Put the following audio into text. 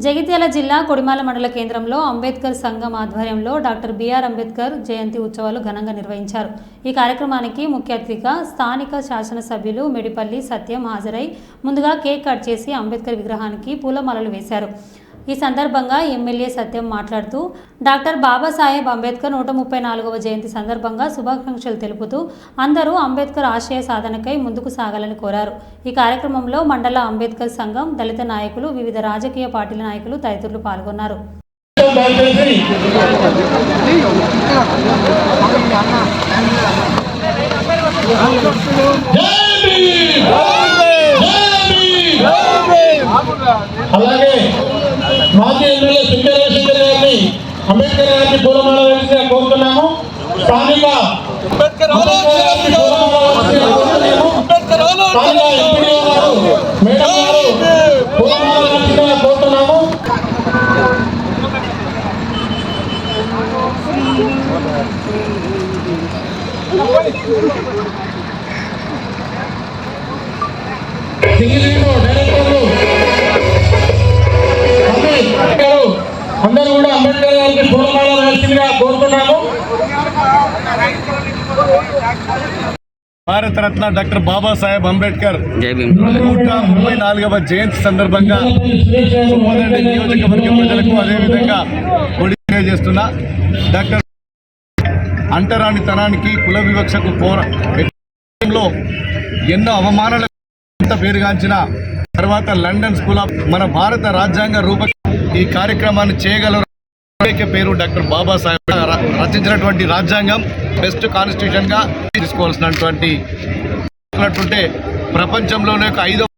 జగిత్యాల జిల్లా కొడిమాల మండల కేంద్రంలో అంబేద్కర్ సంఘం ఆధ్వర్యంలో డాక్టర్ బిఆర్ అంబేద్కర్ జయంతి ఉత్సవాలు ఘనంగా నిర్వహించారు. ఈ కార్యక్రమానికి ముఖ్య అతిథిగా స్థానిక శాసనసభ్యులు మెడిపల్లి సత్యం హాజరై ముందుగా కేక్ కట్ చేసి అంబేద్కర్ విగ్రహానికి పూలమాలలు వేశారు. ఈ సందర్భంగా ఎమ్మెల్యే సత్యం మాట్లాడుతూ డాక్టర్ బాబాసాహెబ్ అంబేద్కర్ నూట ముప్పై నాలుగవ జయంతి సందర్భంగా శుభాకాంక్షలు తెలుపుతూ అందరూ అంబేద్కర్ ఆశయ సాధనకై ముందుకు సాగాలని కోరారు ఈ కార్యక్రమంలో మండల అంబేద్కర్ సంఘం దళిత నాయకులు వివిధ రాజకీయ పార్టీల నాయకులు తదితరులు పాల్గొన్నారు అలాగే మాజీ ఎమ్మెల్యే సింగర్ శంకర్ గారిని అంబేద్కర్ గారిని పూలమాల వేసి కోరుతున్నాము. స్థానిక అంబేద్కర్ అంబేద్కర్ గారిని పూలమాల వేసి కోరుతున్నాము. అంబేద్కర్ స్థానిక అందరూ కూడా అంబేద్కర్ గారికి పూలమాల వేసిందిగా కోరుతున్నాము. భారతరత్న డాక్టర్ బాబాసాహెబ్ అంబేద్కర్ నూట ముప్పై నాలుగవ జయంతి సందర్భంగా నియోజకవర్గ ప్రజలకు అదేవిధంగా కొడి తెలియజేస్తున్నా డాక్టర్ అంటరానితనానికి కుల వివక్షకు పోర లో ఎన్నో అవమానాలకు ఎంత పేరుగాంచిన తర్వాత లండన్ స్కూల్ ఆఫ్ మన భారత రాజ్యాంగ రూప ఈ కార్యక్రమాన్ని చేయగలరు. పేరు డాక్టర్ బాబాసాహెబ్ రచించినటువంటి రాజ్యాంగం బెస్ట్ కాన్స్టిట్యూషన్గా తీసుకోవాల్సినటువంటి ప్రపంచంలోనే ఒక ఐదో